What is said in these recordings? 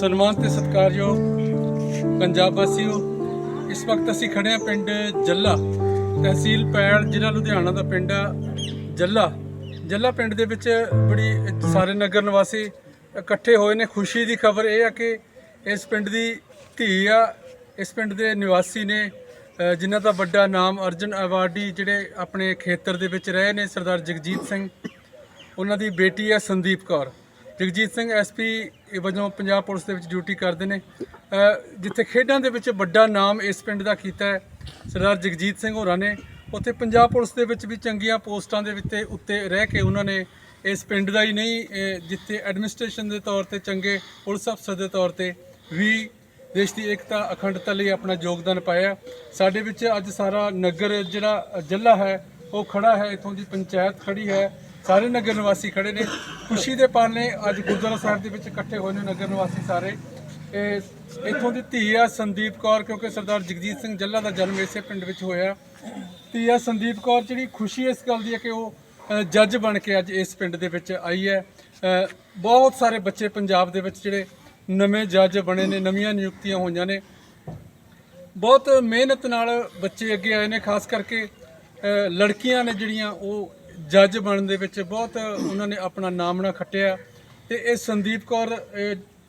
ਸਨਮਾਨ ਤੇ ਸਤਿਕਾਰਯੋਗ ਪੰਜਾਬ ਵਾਸੀਓ, ਇਸ ਵਕਤ ਅਸੀਂ ਖੜੇ ਹਾਂ ਪਿੰਡ ਜੱਲਾ ਤਹਿਸੀਲ ਪੈਲ, ਜ਼ਿਲ੍ਹਾ ਲੁਧਿਆਣਾ ਦਾ ਪਿੰਡ ਆ ਜੱਲਾ। ਜੱਲਾ ਪਿੰਡ ਦੇ ਵਿੱਚ ਬੜੀ ਸਾਰੇ ਨਗਰ ਨਿਵਾਸੀ ਇਕੱਠੇ ਹੋਏ ਨੇ। ਖੁਸ਼ੀ ਦੀ ਖਬਰ ਇਹ ਆ ਕਿ ਇਸ ਪਿੰਡ ਦੀ ਧੀ ਆ, ਇਸ ਪਿੰਡ ਦੇ ਨਿਵਾਸੀ ਨੇ ਜਿਨ੍ਹਾਂ ਦਾ ਵੱਡਾ ਨਾਮ ਅਰਜਨ ਅਵਾਰਡੀ ਜਿਹੜੇ ਆਪਣੇ ਖੇਤਰ ਦੇ ਵਿੱਚ ਰਹੇ ਨੇ, ਸਰਦਾਰ ਜਗਜੀਤ ਸਿੰਘ। ਉਹਨਾਂ ਦੀ ਬੇਟੀ ਹੈ ਸੰਦੀਪ ਕੌਰ। ਜਗਜੀਤ ਸਿੰਘ ਐਸਪੀ ਵਜੋਂ ਪੰਜਾਬ ਪੁਲਿਸ ਦੇ ਵਿੱਚ ਡਿਊਟੀ ਕਰਦੇ ਨੇ। ਜਿੱਥੇ ਖੇਡਾਂ ਦੇ ਵਿੱਚ ਵੱਡਾ ਨਾਮ ਇਸ ਪਿੰਡ ਦਾ ਕੀਤਾ ਹੈ, ਸਰਦਾਰ ਜਗਜੀਤ ਸਿੰਘ ਹੋਰਾਂ ਨੇ। ਉੱਥੇ ਪੰਜਾਬ ਪੁਲਿਸ ਦੇ ਵਿੱਚ ਵੀ ਚੰਗੀਆਂ ਪੋਸਟਾਂ ਦੇ ਵਿੱਚ ਉੱਤੇ ਰਹਿ ਕੇ ਉਹਨਾਂ ਨੇ ਇਸ ਪਿੰਡ ਦਾ ਹੀ ਨਹੀਂ ਜਿੱਥੇ ਐਡਮਿਨਿਸਟ੍ਰੇਸ਼ਨ ਦੇ ਤੌਰ ਤੇ ਚੰਗੇ ਪੁਲਿਸ ਅਫਸਰ ਦੇ ਤੌਰ ਤੇ ਵੀ ਦੇਸ਼ ਦੀ ਏਕਤਾ, ਅਖੰਡਤਾ ਲਈ ਆਪਣਾ ਯੋਗਦਾਨ ਪਾਇਆ। ਸਾਡੇ ਵਿੱਚ ਅੱਜ ਸਾਰਾ ਨਗਰ ਜਿਹੜਾ ਜ਼ਿਲ੍ਹਾ ਹੈ, ਉਹ ਖੜਾ ਹੈ, ਇਥੋਂ ਦੀ ਪੰਚਾਇਤ ਖੜੀ ਹੈ। ਸਾਰੇ ਨਗਰ ਨਿਵਾਸੀ ਖੜੇ ਨੇ। ਖੁਸ਼ੀ ਦੇ ਪਲ ਨੇ ਅੱਜ ਗੁਰਦੁਆਰਾ ਸਾਹਿਬ ਦੇ ਵਿੱਚ ਇਕੱਠੇ ਹੋਏ ਨੇ ਨਗਰ ਨਿਵਾਸੀ ਸਾਰੇ। ਇਹ ਇਥੋਂ ਦੀ ਧੀ ਆ ਸੰਦੀਪ ਕੌਰ, ਕਿਉਂਕਿ ਸਰਦਾਰ ਜਗਜੀਤ ਸਿੰਘ ਜੱਲਾ ਦਾ ਜਨਮ ਇਸੇ ਪਿੰਡ ਵਿੱਚ ਹੋਇਆ। ਧੀ ਆ ਸੰਦੀਪ ਕੌਰ, ਜਿਹੜੀ ਖੁਸ਼ੀ ਇਸ ਗੱਲ ਦੀ ਹੈ ਕਿ ਉਹ ਜੱਜ ਬਣ ਕੇ ਅੱਜ ਇਸ ਪਿੰਡ ਦੇ ਵਿੱਚ ਆਈ ਹੈ। ਬਹੁਤ ਸਾਰੇ ਬੱਚੇ ਪੰਜਾਬ ਦੇ ਵਿੱਚ ਜਿਹੜੇ ਨਵੇਂ ਜੱਜ ਬਣੇ ਨੇ, ਨਵੀਆਂ ਨਿਯੁਕਤੀਆਂ ਹੋਈਆਂ ਨੇ। ਬਹੁਤ ਮਿਹਨਤ ਨਾਲ ਬੱਚੇ ਅੱਗੇ ਆਏ ਨੇ, ਖਾਸ ਕਰਕੇ ਲੜਕੀਆਂ ਨੇ ਜਿਹੜੀਆਂ, ਉਹ ਜੱਜ ਬਣਨ ਦੇ ਵਿੱਚ ਬਹੁਤ ਉਹਨਾਂ ਨੇ ਆਪਣਾ ਨਾਮ ਨਾਮਣਾ ਖੱਟਿਆ। ਤੇ ਇਹ ਸੰਦੀਪ ਕੌਰ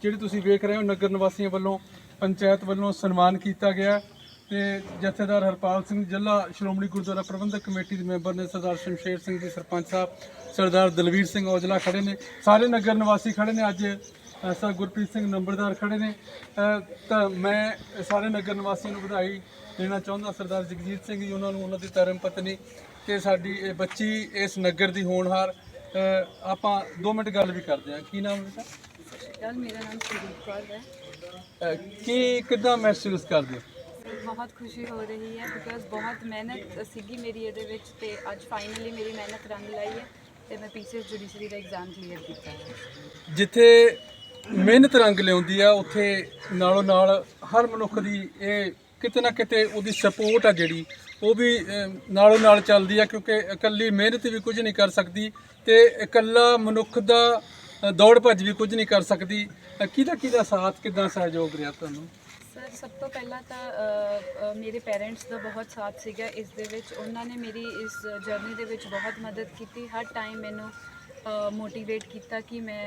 ਜਿਹੜੀ ਤੁਸੀਂ ਵੇਖ ਰਹੇ ਹੋ ਨਗਰ ਨਿਵਾਸੀਆਂ ਵੱਲੋਂ ਪੰਚਾਇਤ ਵੱਲੋਂ ਸਨਮਾਨ ਕੀਤਾ ਗਿਆ। ਤੇ ਜਥੇਦਾਰ ਹਰਪਾਲ ਸਿੰਘ ਜੱਲਾ, ਸ਼੍ਰੋਮਣੀ ਗੁਰਦੁਆਰਾ ਪ੍ਰਬੰਧਕ ਕਮੇਟੀ ਦੇ ਮੈਂਬਰ ਨੇ ਸਰਦਾਰ ਸ਼ਮਸ਼ੇਰ ਸਿੰਘ ਜੀ, ਸਰਪੰਚ ਸਾਹਿਬ, ਸਰਦਾਰ ਦਲਵੀਰ ਸਿੰਘ ਔਜਲਾ ਖੜੇ ਨੇ। ਸਾਰੇ ਨਗਰ ਨਿਵਾਸੀ ਖੜੇ ਨੇ। ਅੱਜ ਸਰ ਗੁਰਪ੍ਰੀਤ ਸਿੰਘ ਨੰਬਰਦਾਰ ਖੜੇ ਨੇ। ਤਾਂ ਮੈਂ ਸਾਰੇ ਨਗਰ ਨਿਵਾਸੀਆਂ ਨੂੰ ਵਧਾਈ ਦੇਣਾ ਚਾਹੁੰਦਾ। ਸਰਦਾਰ ਜਗਜੀਤ ਸਿੰਘ ਜੀ, ਉਹਨਾਂ ਨੂੰ ਉਹਨਾਂ ਦੀ ਧਰਮ ਪਤਨੀ ਤੇ ਸਾਡੀ ਇਹ ਬੱਚੀ ਇਸ ਨਗਰ ਦੀ ਹੋਣਹਾਰ ਆਪਾਂ 2 ਮਿੰਟ ਗੱਲ ਵੀ ਕਰਦੇ ਹਾਂ। ਕੀ ਨਾਮ ਹੈ ਕੱਲ ਮੇਰਾ ਨਾਮ ਸੁਦੀਪ ਕੌਰ ਹੈ। ਕੀ ਕਿੱਦਾਂ ਮਹਿਸੂਸ ਕਰਦੇ ਹੋ? ਬਹੁਤ ਖੁਸ਼ੀ ਹੋ ਰਹੀ ਹੈ ਬਿਕਾਜ਼ ਬਹੁਤ ਮਿਹਨਤ ਸੀਗੀ ਮੇਰੀ ਇਹਦੇ ਵਿੱਚ ਤੇ ਅੱਜ ਫਾਈਨਲੀ ਮੇਰੀ ਮਿਹਨਤ ਰੰਗ ਲਾਈ ਹੈ ਤੇ ਮੈਂ ਪੀਸੀਐਸ ਜੁਡੀਸ਼ਰੀ ਦਾ ਐਗਜ਼ਾਮ ਕਲੀਅਰ ਕੀਤਾ ਹੈ। ਜਿੱਥੇ ਮਿਹਨਤ ਰੰਗ ਲਿਆਉਂਦੀ ਆ ਉੱਥੇ ਨਾਲੋਂ ਨਾਲ ਹਰ ਮਨੁੱਖ ਦੀ ਇਹ ਕਿਤੇ ਨਾ ਕਿਤੇ ਉਹਦੀ ਸਪੋਰਟ ਆ ਜਿਹੜੀ ਉਹ ਵੀ ਨਾਲੋਂ ਨਾਲ ਚੱਲਦੀ ਆ ਕਿਉਂਕਿ ਇਕੱਲੀ ਮਿਹਨਤ ਵੀ ਕੁਝ ਨਹੀਂ ਕਰ ਸਕਦੀ ਤੇ ਇਕੱਲਾ ਮਨੁੱਖ ਦਾ ਦੌੜ ਭੱਜ ਵੀ ਕੁਝ ਨਹੀਂ ਕਰ ਸਕਦੀ। ਕਿਹਦਾ ਕਿਹਦਾ ਸਾਥ ਕਿਦਾਂ ਸਹਿਯੋਗ ਰਿਹਾ ਤੁਹਾਨੂੰ? ਸਰ ਸਭ ਤੋਂ ਪਹਿਲਾਂ ਤਾਂ ਮੇਰੇ ਪੇਰੈਂਟਸ ਦਾ ਬਹੁਤ ਸਾਥ ਸੀਗਾ ਇਸ ਦੇ ਵਿੱਚ। ਉਹਨਾਂ ਨੇ ਮੇਰੀ ਇਸ ਜਰਨੀ ਦੇ ਵਿੱਚ ਬਹੁਤ ਮਦਦ ਕੀਤੀ। ਹਰ ਟਾਈਮ ਮੈਨੂੰ ਮੋਟੀਵੇਟ ਕੀਤਾ ਕਿ ਮੈਂ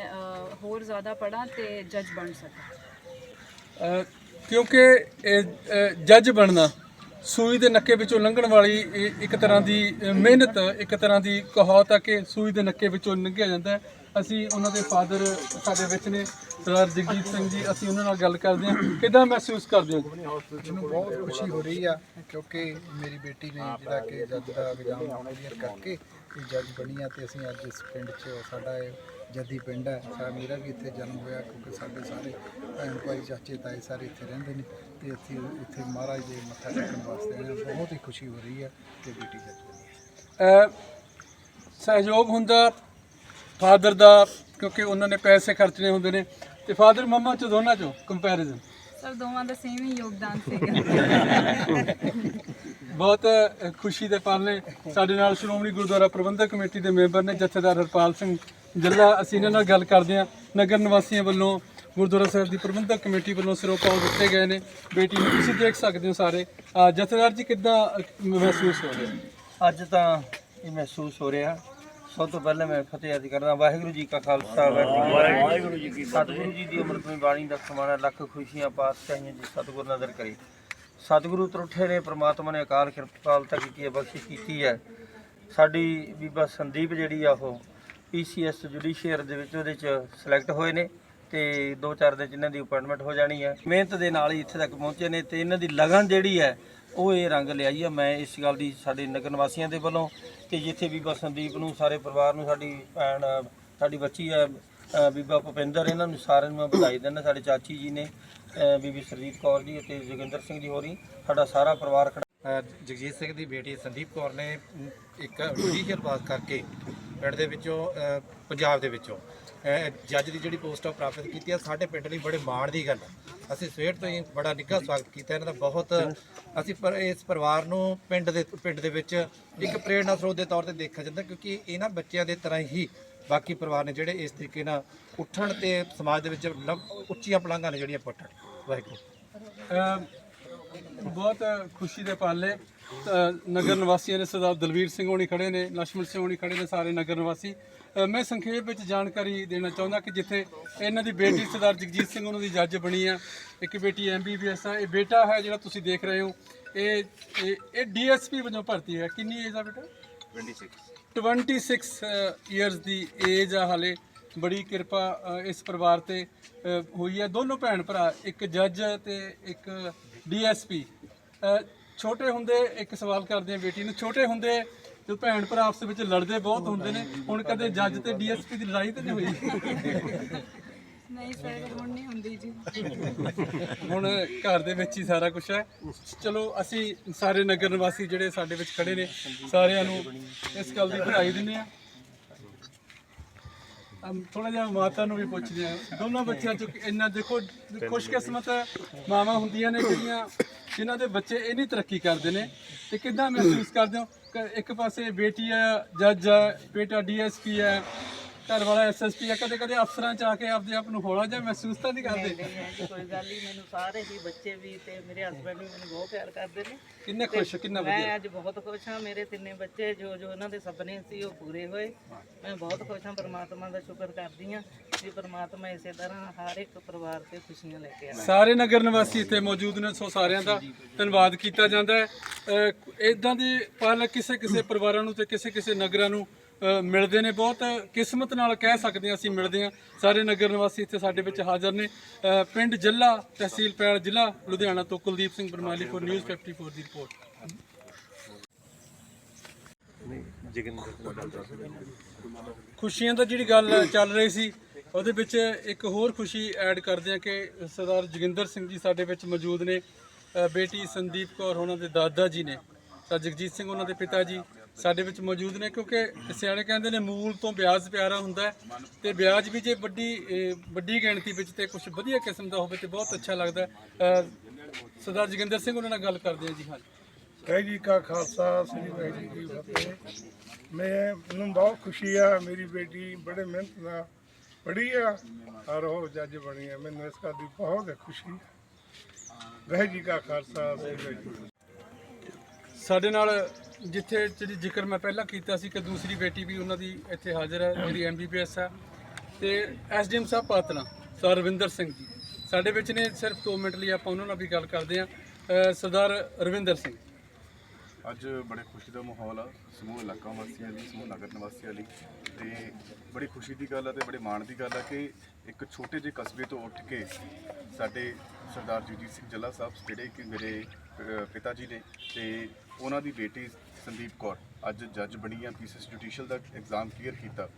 ਹੋਰ ਜ਼ਿਆਦਾ ਪੜਾਂ ਤੇ ਜੱਜ ਬਣ ਸਕਾਂ। ਕਿਉਂਕਿ ਜੱਜ ਬਣਨਾ ਸੂਈ ਦੇ ਨੱਕੇ ਵਿੱਚੋਂ ਲੰਘਣ ਵਾਲੀ ਇਹ ਇੱਕ ਤਰ੍ਹਾਂ ਦੀ ਮਿਹਨਤ, ਇੱਕ ਤਰ੍ਹਾਂ ਦੀ ਕਹਾਵਤ ਆ ਕਿ ਸੂਈ ਦੇ ਨੱਕੇ ਵਿੱਚੋਂ ਲੰਘਿਆ ਜਾਂਦਾ ਹੈ। ਅਸੀਂ ਉਹਨਾਂ ਦੇ ਫਾਦਰ ਸਾਡੇ ਵਿੱਚ ਨੇ, ਸਰਦਾਰ ਜਗਜੀਤ ਸਿੰਘ ਜੀ, ਅਸੀਂ ਉਹਨਾਂ ਨਾਲ ਗੱਲ ਕਰਦੇ ਹਾਂ। ਕਿਦਾਂ ਮਹਿਸੂਸ ਕਰਦੇ ਹੋ? ਮੈਨੂੰ ਬਹੁਤ ਖੁਸ਼ੀ ਹੋ ਰਹੀ ਆ, ਕਿਉਂਕਿ ਮੇਰੀ ਬੇਟੀ ਨੇ ਜਿਹੜਾ ਕਿ ਜੱਜ ਦਾ ਐਗਜ਼ਾਮ ਕਲੀਅਰ ਕਰਕੇ ਜੱਜ ਬਣੀ ਆ ਤੇ ਅਸੀਂ ਅੱਜ ਇਸ ਪਿੰਡ 'ਚ ਸਾਡਾ ਇਹ ਜੱਦੀ ਪਿੰਡ ਹੈ। ਸਾ, ਮੇਰਾ ਵੀ ਇੱਥੇ ਜਨਮ ਹੋਇਆ, ਕਿਉਂਕਿ ਸਾਡੇ ਸਾਰੇ ਭੈਣ ਭਾਈ, ਚਾਚੇ, ਤਾਏ ਸਾਰੇ ਇੱਥੇ ਰਹਿੰਦੇ ਨੇ। ਤੇ ਅਸੀਂ ਇੱਥੇ ਮਹਾਰਾਜ ਦੇ ਮੱਥਾ ਟੇਕਣ ਵਾਸਤੇ ਆਏ ਹਾਂ। ਬਹੁਤ ਹੀ ਖੁਸ਼ੀ ਹੋ ਰਹੀ ਹੈ ਤੇ ਬੇਟੀ ਜੱਜ ਬਣੀ ਹੈ ਅਹ, ਸਹਿਯੋਗ ਹੁੰਦਾ ਫਾਦਰ ਦਾ ਕਿਉਂਕਿ ਉਹਨਾਂ ਨੇ ਪੈਸੇ ਖਰਚਣੇ ਹੁੰਦੇ ਨੇ। ਤੇ ਫਾਦਰ ਮੰਮਾ ਚ ਦੋਨਾਂ ਚੋਂ ਕੰਪੈਰੀਜ਼ਨ ਸਰ ਦੋਵਾਂ ਦਾ ਸੇਮ ਹੀ ਯੋਗਦਾਨ ਸੀਗਾ। ਬਹੁਤ ਖੁਸ਼ੀ ਦੇ ਪਲ ਨੇ। ਸਾਡੇ ਨਾਲ ਸ਼੍ਰੋਮਣੀ ਗੁਰਦੁਆਰਾ ਪ੍ਰਬੰਧਕ ਕਮੇਟੀ ਦੇ ਮੈਂਬਰ ਨੇ ਜਥੇਦਾਰ ਹਰਪਾਲ ਸਿੰਘ ਜੱਲਾ। ਅਸੀਂ ਇਹਨਾਂ ਨਾਲ ਗੱਲ ਕਰਦੇ ਹਾਂ। ਨਗਰ ਨਿਵਾਸੀਆਂ ਵੱਲੋਂ ਗੁਰਦੁਆਰਾ ਸਾਹਿਬ ਦੀ ਪ੍ਰਬੰਧਕ ਕਮੇਟੀ ਵੱਲੋਂ ਸਿਰੋਪਾਓ ਦਿੱਤੇ ਗਏ ਨੇ। ਬੇਟੀ ਨੂੰ ਤੁਸੀਂ ਦੇਖ ਸਕਦੇ ਹੋ ਸਾਰੇ। ਜਥੇਦਾਰ ਜੀ ਕਿੱਦਾਂ ਮਹਿਸੂਸ ਹੋ ਰਿਹਾ? ਅੱਜ ਤਾਂ ਇਹ ਮਹਿਸੂਸ ਹੋ ਰਿਹਾ। ਸਭ ਤੋਂ ਪਹਿਲਾਂ ਮੈਂ ਫਤਿਹ ਅਰਜ਼ ਕਰਦਾ। ਵਾਹਿਗੁਰੂ ਜੀ ਕਾ ਖਾਲਸਾ ਵਾਹਿਗੁਰੂ ਜੀ ਕੀ ਫਤਿਹ। ਸਤਿਗੁਰੂ ਜੀ ਦੀ ਅੰਮ੍ਰਿਤਮਈ ਬਾਣੀ ਦਾ ਸਮਾਣਾ ਲੱਖ ਖੁਸ਼ੀਆਂ ਪਾਤਸ਼ਾਹੀਆਂ ਜੀ ਸਤਿਗੁਰ ਨਜ਼ਰ ਕਰੇ। ਸਤਿਗੁਰੂ ਤਰੁੱਠੇ ਨੇ ਪ੍ਰਮਾਤਮਾ ਨੇ ਅਕਾਲ ਕਿਰਪਾਲਤਾ ਕੀਤੀ ਹੈ ਬਖਸ਼ਿਸ਼ ਕੀਤੀ ਹੈ। ਸਾਡੀ ਬੀਬਾ ਸੰਦੀਪ ਜਿਹੜੀ ਆ ਉਹ ਪੀਸੀਐਸ ਜੁਡੀਸ਼ੀਅਰ ਦੇ ਵਿੱਚ ਉਹਦੇ ਚ ਸਿਲੈਕਟ ਹੋਏ ਨੇ। ਤੇ 2-4 ਦਿਨ 'ਚ ਇਹਨਾਂ ਦੀ ਅਪਾਇੰਟਮੈਂਟ ਹੋ ਜਾਣੀ ਹੈ। ਮਿਹਨਤ ਦੇ ਨਾਲ ਹੀ ਇੱਥੇ ਤੱਕ ਪਹੁੰਚੇ ਨੇ ਤੇ ਇਹਨਾਂ ਦੀ ਲਗਨ ਜਿਹੜੀ ਹੈ, ਉਹ ਇਹ ਰੰਗ ਲਿਆਈ ਹੈ। ਮੈਂ ਇਸ ਗੱਲ ਦੀ ਸਾਡੇ ਨਗਰ ਨਿਵਾਸੀਆਂ ਦੇ ਵੱਲੋਂ ਤੇ ਜਿੱਥੇ ਬੀਬਾ ਸੰਦੀਪ ਨੂੰ, ਸਾਰੇ ਪਰਿਵਾਰ ਨੂੰ, ਸਾਡੀ ਭੈਣ, ਸਾਡੀ ਬੱਚੀ ਹੈ ਬੀਬਾ ਭੁਪਿੰਦਰ, ਇਹਨਾਂ ਨੂੰ ਸਾਰਿਆਂ ਨੂੰ ਮੈਂ ਵਧਾਈ ਦਿੰਦਾ। ਸਾਡੇ ਚਾਚੀ ਜੀ ਨੇ ਬੀਬੀ ਸਰਜੀਤ ਕੌਰ ਜੀ ਅਤੇ ਜੋਗਿੰਦਰ ਸਿੰਘ ਜੀ ਹੋਰੀ, ਸਾਡਾ ਸਾਰਾ ਪਰਿਵਾਰ ਖੜਾ ਜਗਜੀਤ ਸਿੰਘ ਦੀ ਬੇਟੀ ਸੰਦੀਪ ਕੌਰ ਨੇ ਇੱਕ ਜੁਡੀਸ਼ੀਅਲ ਪਾਸ ਕਰਕੇ ਪਿੰਡ ਦੇ ਵਿੱਚੋਂ ਪੰਜਾਬ ਦੇ ਵਿੱਚੋਂ ਜੱਜ ਦੀ ਜਿਹੜੀ ਪੋਸਟ ਆ ਪ੍ਰਾਪਤ ਕੀਤੀ ਆ। ਸਾਡੇ ਪਿੰਡ ਲਈ ਬੜੇ ਮਾਣ ਦੀ ਗੱਲ ਆ। ਅਸੀਂ ਸਵੇਰ ਤੋਂ ਹੀ ਬੜਾ ਨਿੱਘਾ ਸਵਾਗਤ ਕੀਤਾ। ਇਹਨਾਂ ਦਾ ਬਹੁਤ ਅਸੀਂ ਪਰ ਇਸ ਪਰਿਵਾਰ ਨੂੰ ਪਿੰਡ ਦੇ ਪਿੰਡ ਦੇ ਵਿੱਚ ਇੱਕ ਪ੍ਰੇਰਣਾ ਸਰੋਤ ਦੇ ਤੌਰ ਤੇ ਦੇਖਿਆ ਜਾਂਦਾ, ਕਿਉਂਕਿ ਇਹਨਾਂ ਬੱਚਿਆਂ ਦੇ ਤਰ੍ਹਾਂ ਹੀ ਬਾਕੀ ਪਰਿਵਾਰ ਨੇ ਜਿਹੜੇ ਇਸ ਤਰੀਕੇ ਨਾਲ ਉੱਠਣ ਤੇ ਸਮਾਜ ਦੇ ਵਿੱਚ ਉੱਚੀਆਂ ਪਲਾਂਘਾਂ ਨੇ ਜਿਹੜੀਆਂ ਪੁੱਟਣ ਵਾਹਿਗੁਰੂ। ਬਹੁਤ ਖੁਸ਼ੀ ਦੇ ਪਾਲੇ ਨਗਰ ਨਿਵਾਸੀਆਂ ਨੇ ਸਰਦਾਰ ਦਲਵੀਰ ਸਿੰਘ ਹੋਣੀ ਖੜੇ ਨੇ ਲక్ష్ਮਣ ਸਿੰਘ ਹੋਣੀ ਖੜੇ ਨੇ, ਸਾਰੇ ਨਗਰ ਨਿਵਾਸੀ। ਮੈਂ ਸੰਖੇਪ ਵਿੱਚ ਜਾਣਕਾਰੀ ਦੇਣਾ ਚਾਹੁੰਦਾ ਕਿ ਜਿੱਥੇ ਇਹਨਾਂ ਦੀ ਬੇਟੀ ਸਰਦਾਰ ਜਗਜੀਤ ਸਿੰਘ ਉਹਨਾਂ ਦੀ ਜੱਜ ਬਣੀ ਆ ਇੱਕ ਬੇਟੀ ਐਮਬੀਬੀਐਸ ਆ ਇਹ ਬੇਟਾ ਹੈ ਜਿਹੜਾ ਤੁਸੀਂ ਦੇਖ ਰਹੇ ਹੋ ਇਹ ਇਹ- ਇਹ ਡੀਐਸਪੀ ਵਜੋਂ ਭਰਤੀ ਹੈ ਕਿੰਨੀ ਏਜ ਆ ਬੇਟਾ? 26 26 ਇਅਰਸ ਦੀ ਏਜ ਆ ਹਾਲੇ ਬੜੀ ਕਿਰਪਾ ਇਸ ਪਰਿਵਾਰ ਤੇ ਹੋਈ ਹੈ ਦੋਨੋਂ ਭੈਣ ਭਰਾ ਇੱਕ ਜੱਜ ਤੇ ਇੱਕ ਡੀਐਸਪੀ ਛੋਟੇ ਹੁੰਦੇ ਇੱਕ ਸਵਾਲ ਕਰਦੇ ਆ ਬੇਟੀ ਨੂੰ ਛੋਟੇ ਹੁੰਦੇ ਜੋ ਭੈਣ ਭਰਾ ਆਪਸ ਵਿੱਚ ਲੜਦੇ ਬਹੁਤ ਹੁੰਦੇ ਨੇ ਹੁਣ ਕਦੇ ਜੱਜ ਤੇ ਡੀਐਸਪੀ ਦੀ ਲੜਾਈ ਤਾਂ ਨਹੀਂ ਹੋਈ। ਨਹੀਂ ਸਰ ਹੁਣ ਨਹੀਂ ਹੁੰਦੀ ਜੀ। ਹੁਣ ਘਰ ਦੇ ਵਿੱਚ ਹੀ ਸਾਰਾ ਕੁਝ ਹੈ। ਚਲੋ ਅਸੀਂ ਸਾਰੇ ਨਗਰ ਨਿਵਾਸੀ ਜਿਹੜੇ ਸਾਡੇ ਵਿੱਚ ਖੜੇ ਨੇ ਸਾਰਿਆਂ ਨੂੰ ਇਸ ਗੱਲ ਦੀ ਵਧਾਈ ਦਿੰਦੇ ਆ ਥੋੜਾ ਜਿਹਾ ਮਾਤਾ ਨੂੰ ਵੀ ਪੁੱਛਦੇ ਆ ਦੋਨੋਂ ਬੱਚਿਆਂ ਚੋਂ ਇੰਨਾ ਦੇਖੋ ਖੁਸ਼ਕਿਸਮਤ ਮਾਵਾਂ ਹੁੰਦੀਆਂ ਨੇ ਜਿਹੜੀਆਂ ਜਿਨ੍ਹਾਂ ਦੇ ਬੱਚੇ ਇੰਨੀ ਤਰੱਕੀ ਕਰਦੇ ਨੇ। ਤੇ ਕਿੱਦਾਂ ਮਹਿਸੂਸ ਕਰਦੇ ਹੋ? ਇੱਕ ਪਾਸੇ ਬੇਟੀ ਆ ਜੱਜ ਆ ਬੇਟਾ ਡੀਐਸਪੀ ਹੈ ਘਰ ਵਾਲਾ ਐਸਐਸਪੀ ਹੈ ਕਦੇ ਕਦੇ ਅਫਸਰਾਂ ਚ ਆ ਕੇ ਆਪਦੇ ਆਪ ਨੂੰ ਹੌਲਾ ਜਿਹਾ ਮਹਿਸੂਸ ਤਾਂ ਨਹੀਂ ਕਰਦੇ? ਨਹੀਂ ਹੈ ਕੋਈ ਗੱਲ ਨਹੀਂ ਮੈਨੂੰ ਸਾਰੇ ਹੀ ਬੱਚੇ ਵੀ ਤੇ ਮੇਰੇ ਹਸਬੰਡ ਵੀ ਮੈਨੂੰ ਬਹੁਤ ਪਿਆਰ ਕਰਦੇ ਨੇ। ਕਿੰਨੇ ਖੁਸ਼ ਕਿੰਨਾ ਵਧੀਆ? ਮੈਂ ਅੱਜ ਬਹੁਤ ਖੁਸ਼ ਹਾਂ ਮੇਰੇ ਤਿੰਨੇ ਬੱਚੇ ਜੋ ਜੋ ਇਹਨਾਂ ਦੇ ਸੁਪਨੇ ਸੀ ਉਹ ਪੂਰੇ ਹੋਏ। ਮੈਂ ਬਹੁਤ ਖੁਸ਼ ਹਾਂ ਪਰਮਾਤਮਾ ਦਾ ਸ਼ੁਕਰ ਕਰਦੀ ਹਾਂ। ਕਿ ਪਰਮਾਤਮਾ ਇਸੇ ਤਰ੍ਹਾਂ ਹਰ ਇੱਕ ਪਰਿਵਾਰ ਤੇ ਖੁਸ਼ੀਆਂ ਲੈ ਕੇ ਆਵੇ। ਸਾਰੇ ਨਗਰ ਨਿਵਾਸੀ ਇੱਥੇ ਮੌਜੂਦ ਨੇ ਸੋ ਸਾਰਿਆਂ ਦਾ ਧੰਨਵਾਦ ਕੀਤਾ ਜਾਂਦਾ ਹੈ। ਇਦਾਂ ਦੀ ਪਲ ਕਿਸੇ ਕਿਸੇ ਪਰਿਵਾਰਾਂ ਨੂੰ ਤੇ ਕਿਸੇ ਕਿਸੇ ਨਗਰਾਂ ਨੂੰ ਮਿਲਦੇ ਨੇ ਬਹੁਤ। ਕਿਸਮਤ ਨਾਲ ਕਹਿ ਸਕਦੇ ਹਾਂ ਅਸੀਂ ਮਿਲਦੇ ਹਾਂ। ਸਾਰੇ ਨਗਰ ਨਿਵਾਸੀ ਇੱਥੇ ਸਾਡੇ ਵਿੱਚ ਹਾਜ਼ਰ ਨੇ। ਪਿੰਡ ਜੱਲਾ ਤਹਿਸੀਲ ਪੈਲ ਜ਼ਿਲ੍ਹਾ ਲੁਧਿਆਣਾ ਤੋਂ ਕੁਲਦੀਪ ਸਿੰਘ ਬਰਮਾਲੀ ਫੋਰ ਨਿਊਜ਼ 54 ਦੀ ਰਿਪੋਰਟ। ਖੁਸ਼ੀਆਂ ਦਾ ਜਿਹੜੀ ਗੱਲ ਚੱਲ ਰਹੀ ਸੀ ਉਹਦੇ ਵਿੱਚ ਇੱਕ ਹੋਰ ਖੁਸ਼ੀ ਐਡ ਕਰਦੇ ਆ ਕਿ ਸਰਦਾਰ ਜੋਗਿੰਦਰ ਸਿੰਘ ਜੀ ਸਾਡੇ ਵਿੱਚ ਮੌਜੂਦ ਨੇ। ਬੇਟੀ ਸੰਦੀਪ ਕੌਰ ਉਹਨਾਂ ਦੇ ਦਾਦਾ ਜੀ ਨੇ। ਤਾਂ ਜਗਜੀਤ ਸਿੰਘ ਉਹਨਾਂ ਦੇ ਪਿਤਾ ਜੀ ਸਾਡੇ ਵਿੱਚ ਮੌਜੂਦ ਨੇ ਕਿਉਂਕਿ ਸਿਆਣੇ ਕਹਿੰਦੇ ਨੇ ਮੂਲ ਤੋਂ ਵਿਆਜ ਪਿਆਰਾ ਹੁੰਦਾ ਹੈ ਤੇ ਵਿਆਜ ਵੀ ਜੇ ਵੱਡੀ ਵੱਡੀ ਗਿਣਤੀ ਵਿੱਚ ਤੇ ਕੁਝ ਵਧੀਆ ਕਿਸਮ ਦਾ ਹੋਵੇ ਤੇ ਬਹੁਤ ਅੱਛਾ ਲੱਗਦਾ ਸਰਦਾਰ ਜੋਗਿੰਦਰ ਸਿੰਘ ਉਹਨਾਂ ਨਾਲ ਗੱਲ ਕਰਦੇ ਆ ਜੀ ਹਾਂ ਵਾਹਿਗੁਰੂ ਜੀ ਕਾ ਖਾਲਸਾ, ਸ੍ਰੀ ਵਾਹਿਗੁਰੂ ਜੀ ਫਤਿਹ। ਮੈਂ, ਮੈਨੂੰ ਬਹੁਤ ਖੁਸ਼ੀ ਆ ਮੇਰੀ ਬੇਟੀ ਬੜੇ ਮਿਹਨਤ ਨਾਲ ਪੜ੍ਹੀ ਆ ਔਰ ਉਹ ਜੱਜ ਬਣੀ ਆ, ਮੈਨੂੰ ਇਸ ਗੱਲ ਦੀ ਬਹੁਤ ਖੁਸ਼ੀ ਹੈ ਵਾਹਿਗੁਰੂ ਜੀ ਕਾ ਖਾਲਸਾ, ਵਾਹਿਗੁਰੂ ਜੀ ਕੀ ਸਾਡੇ ਨਾਲ ਜਿੱਥੇ ਜਿਹੜੀ ਜ਼ਿਕਰ ਮੈਂ ਪਹਿਲਾਂ ਕੀਤਾ ਸੀ ਕਿ ਦੂਸਰੀ ਬੇਟੀ ਵੀ ਉਹਨਾਂ ਦੀ ਇੱਥੇ ਹਾਜ਼ਰ ਹੈ ਜਿਹੜੀ ਐਮਬੀਬੀਐਸ ਹੈ। ਤੇ ਐਸਡੀਐਮ ਸਾਹਿਬ ਪਾਤਨਾ ਸਰ ਰਵਿੰਦਰ ਸਿੰਘ ਜੀ। ਸਾਡੇ ਵਿੱਚ ਨੇ ਸਿਰਫ 2 ਮਿੰਟ ਲਈ ਆਪਾਂ ਉਹਨਾਂ ਨਾਲ ਵੀ ਗੱਲ ਕਰਦੇ ਹਾਂ। ਸਰਦਾਰ ਰਵਿੰਦਰ ਸਿੰਘ। ਅੱਜ ਬੜੇ ਖੁਸ਼ੀ ਦਾ ਮਾਹੌਲ ਆ, ਸਮੂਹ ਇਲਾਕਾ ਵਾਸੀਆਂ ਲਈ ਸਮੂਹ ਨਗਰ ਨਿਵਾਸੀਆਂ ਲਈ ਤੇ ਬੜੀ ਖੁਸ਼ੀ ਦੀ ਗੱਲ ਆ ਤੇ ਬੜੇ ਮਾਣ ਦੀ ਗੱਲ ਆ ਕਿ ਇੱਕ ਛੋਟੇ ਜਿਹੇ ਕਸਬੇ ਤੋਂ ਉੱਠ ਕੇ ਸਾਡੇ ਸਰਦਾਰ ਜਗਜੀਤ ਸਿੰਘ ਜੱਲਾ ਸਾਹਿਬ, ਜਿਹੜੇ ਕਿ ਮੇਰੇ ਪਿਤਾ ਜੀ ਨੇ ਤੇ ਉਹਨਾਂ ਦੀ ਬੇਟੀ ਸੰਦੀਪ ਕੌਰ ਅੱਜ ਜੱਜ ਬਣੀ ਆ ਪੀਸੀਐਸ ਜੁਡੀਸ਼ੀਅਲ ਦਾ ਐਗਜ਼ਾਮ ਕਲੀਅਰ ਕੀਤਾ।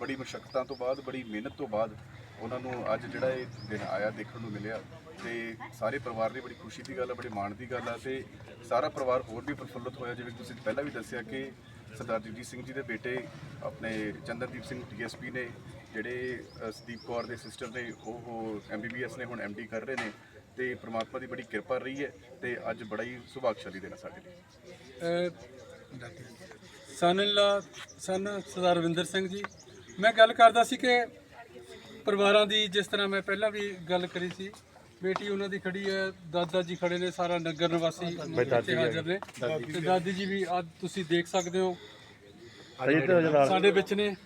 ਬੜੀ ਮੁਸ਼ਕਲਾਂ ਤੋਂ ਬਾਅਦ, ਬੜੀ ਮਿਹਨਤ ਤੋਂ ਬਾਅਦ ਉਹਨਾਂ ਨੂੰ ਅੱਜ ਜਿਹੜਾ ਇਹ ਦਿਨ ਆਇਆ ਦੇਖਣ ਨੂੰ ਮਿਲਿਆ। ਤੇ ਸਾਰੇ ਪਰਿਵਾਰ ਲਈ ਬੜੀ ਖੁਸ਼ੀ ਦੀ ਗੱਲ ਆ, ਬੜੀ ਮਾਣ ਦੀ ਗੱਲ ਆ ਤੇ ਸਾਰਾ ਪਰਿਵਾਰ ਹੋਰ ਵੀ ਪ੍ਰਫੁੱਲਤ ਹੋਇਆ। ਜਿਵੇਂ ਤੁਸੀਂ ਪਹਿਲਾਂ ਵੀ ਦੱਸਿਆ ਕਿ ਸਰਦਾਰ ਜਗਜੀਤ ਸਿੰਘ ਜੀ ਦੇ ਬੇਟੇ ਆਪਣੇ ਚੰਦਰਦੀਪ ਸਿੰਘ ਡੀਐਸਪੀ ਨੇ, ਜਿਹੜੇ ਸਦੀਪ ਕੌਰ ਦੇ ਸਿਸਟਰ ਨੇ, ਉਹ ਐਮਬੀਬੀਐਸ ਨੇ ਹੁਣ ਐਮਡੀ ਕਰ ਰਹੇ ਨੇ ਤੇ ਪ੍ਰਮਾਤਮਾ ਦੀ ਬੜੀ ਕਿਰਪਾ ਰਹੀ ਹੈ ਤੇ ਅੱਜ ਬੜਾ ਹੀ ਸੁਭਾਗਸ਼ਾਲੀ ਦਿਨ ਆ ਸਾਡੇ ਲਈ। ਸਨ ਲਾ ਸਨ ਸਰਦਾਰ ਰਵਿੰਦਰ ਸਿੰਘ ਜੀ, ਮੈਂ ਗੱਲ ਕਰਦਾ ਸੀ ਕਿ ਪਰਿਵਾਰਾਂ ਦੀ ਜਿਸ ਤਰ੍ਹਾਂ ਮੈਂ ਪਹਿਲਾਂ ਵੀ ਗੱਲ ਕਰੀ ਸੀ ਬੇਟੀ ਉਹਨਾਂ ਦੀ ਖੜੀ ਹੈ ਦਾਦਾ ਜੀ ਖੜੇ ਨੇ ਸਾਰਾ ਨਗਰ ਨਿਵਾਸੀ ਇੱਥੇ ਹਾਜ਼ਰ ਨੇ। ਤੇ ਦਾਦੀ ਜੀ ਵੀ ਅੱਜ ਤੁਸੀਂ ਦੇਖ ਸਕਦੇ ਹੋ। ਸਾਡੇ ਵਿੱਚ ਨੇ।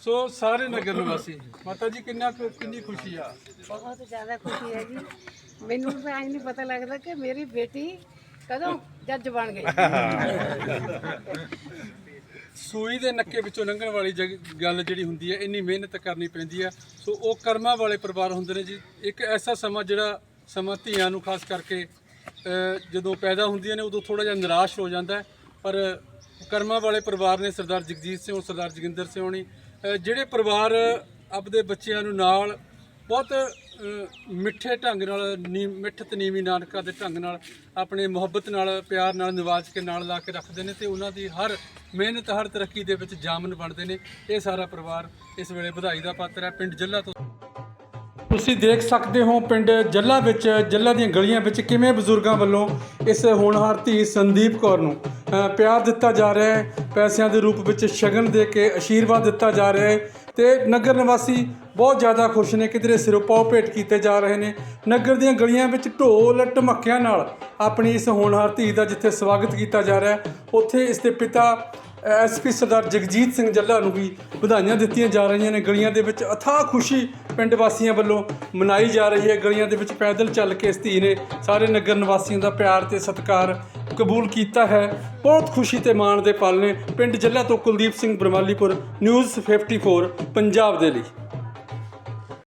ਸੋ ਸਾਰੇ ਨਗਰ ਨਿਵਾਸੀ ਮਾਤਾ ਜੀ ਕਿੰਨਾ ਕੁ- ਕਿੰਨੀ ਖੁਸ਼ੀ ਆ? ਬਹੁਤ ਜ਼ਿਆਦਾ ਖੁਸ਼ੀ ਹੈ ਜੀ। ਮੈਨੂੰ ਤਾਂ ਐਂ ਨਹੀਂ ਪਤਾ ਲੱਗਦਾ ਕਿ ਮੇਰੀ ਬੇਟੀ ਕਦੋਂ ਜੱਜ ਬਣ ਗਈ। ਸੂਈ ਦੇ ਨੱਕੇ ਵਿੱਚੋਂ ਲੰਘਣ ਵਾਲੀ ਜਗ- ਗੱਲ ਜਿਹੜੀ ਹੁੰਦੀ ਹੈ, ਇੰਨੀ ਮਿਹਨਤ ਕਰਨੀ ਪੈਂਦੀ ਹੈ। ਸੋ ਉਹ ਕਰਮਾਂ ਵਾਲੇ ਪਰਿਵਾਰ ਹੁੰਦੇ ਨੇ ਜੀ। ਇੱਕ ਐਸਾ ਸਮਾਂ ਜਿਹੜਾ ਸਮਾਂ ਧੀਆਂ ਨੂੰ ਖਾਸ ਕਰਕੇ ਜਦੋਂ ਪੈਦਾ ਹੁੰਦੀਆਂ ਨੇ, ਉਦੋਂ ਥੋੜਾ ਜਿਹਾ ਨਿਰਾਸ਼ ਹੋ ਜਾਂਦਾ ਪਰ ਕਰਮਾਂ ਵਾਲੇ ਪਰਿਵਾਰ ਨੇ ਸਰਦਾਰ ਜਗਜੀਤ ਸਿੰਘ ਸਰਦਾਰ ਜੋਗਿੰਦਰ ਸਿੰਘ ਹੋਣੀ ਜਿਹੜੇ ਪਰਿਵਾਰ ਆਪਦੇ ਬੱਚਿਆਂ ਨੂੰ ਨਾਲ ਬਹੁਤ ਮਿੱਠੇ ਢੰਗ ਨਾਲ, ਨੀ, ਮਿੱਠ ਤਨੀਵੀਂ ਨਾਨਕਾ ਦੇ ਢੰਗ ਨਾਲ ਆਪਣੇ ਮੁਹੱਬਤ ਨਾਲ, ਪਿਆਰ ਨਾਲ, ਨਿਵਾਜ ਕੇ ਨਾਲ ਲਾ ਕੇ ਰੱਖਦੇ ਨੇ ਤੇ ਉਹਨਾਂ ਦੀ ਹਰ ਮਿਹਨਤ, ਹਰ ਤਰੱਕੀ ਦੇ ਵਿੱਚ ਜਾਮਨ ਬਣਦੇ ਨੇ। ਇਹ ਸਾਰਾ ਪਰਿਵਾਰ ਇਸ ਵੇਲੇ ਵਧਾਈ ਦਾ ਪਾਤਰ ਹੈ। ਪਿੰਡ ਜੱਲਾ ਤੋਂ ਤੁਸੀਂ ਦੇਖ ਸਕਦੇ ਹੋ ਪਿੰਡ ਜੱਲਾ ਵਿੱਚ, ਜੱਲਾ ਦੀਆਂ ਗਲੀਆਂ ਵਿੱਚ ਕਿਵੇਂ ਬਜ਼ੁਰਗਾਂ ਵੱਲੋਂ ਇਸ ਹੋਣਹਾਰ ਧੀ ਸੰਦੀਪ ਕੌਰ ਨੂੰ ਪਿਆਰ ਦਿੱਤਾ ਜਾ ਰਿਹਾ ਹੈ। ਪੈਸਿਆਂ ਦੇ ਰੂਪ ਵਿੱਚ ਸ਼ਗਨ ਦੇ ਕੇ ਆਸ਼ੀਰਵਾਦ ਦਿੱਤਾ ਜਾ ਰਿਹਾ ਹੈ ਤੇ ਨਗਰ ਨਿਵਾਸੀ ਬਹੁਤ ਜ਼ਿਆਦਾ ਖੁਸ਼ ਨੇ ਕਿਧਰੇ ਸਿਰੋਂ ਪਾਉ ਭੇਟ ਕੀਤੇ ਜਾ ਰਹੇ ਨੇ। ਨਗਰ ਦੀਆਂ ਗਲੀਆਂ ਵਿੱਚ ਢੋਲ ਢਮੱਕਿਆਂ ਨਾਲ ਆਪਣੀ ਇਸ ਹੋਣਹਾਰ ਧੀ ਦਾ ਜਿੱਥੇ ਸਵਾਗਤ ਕੀਤਾ ਜਾ ਰਿਹਾ ਉੱਥੇ ਇਸ ਦੇ ਪਿਤਾ ਐਸਪੀ ਸਰਦਾਰ ਜਗਜੀਤ ਸਿੰਘ ਜੱਲਾ ਨੂੰ ਵੀ ਵਧਾਈਆਂ ਦਿੱਤੀਆਂ ਜਾ ਰਹੀਆਂ ਨੇ। ਗਲੀਆਂ ਦੇ ਵਿੱਚ ਅਥਾਹ ਖੁਸ਼ੀ ਪਿੰਡ ਵਾਸੀਆਂ ਵੱਲੋਂ ਮਨਾਈ ਜਾ ਰਹੀ ਹੈ। ਗਲੀਆਂ ਦੇ ਵਿੱਚ ਪੈਦਲ ਚੱਲ ਕੇ ਇਸ ਧੀ ਨੇ ਸਾਰੇ ਨਗਰ ਨਿਵਾਸੀਆਂ ਦਾ ਪਿਆਰ ਤੇ ਸਤਿਕਾਰ ਕਬੂਲ ਕੀਤਾ ਹੈ। ਬਹੁਤ ਖੁਸ਼ੀ ਤੇ ਮਾਣ ਦੇ ਪਲ ਨੇ। ਪਿੰਡ ਜੱਲਾ ਤੋਂ ਕੁਲਦੀਪ ਸਿੰਘ ਬਰਮਾਲੀਪੁਰ, ਨਿਊਜ਼ 54 ਪੰਜਾਬ ਦੇ ਲਈ।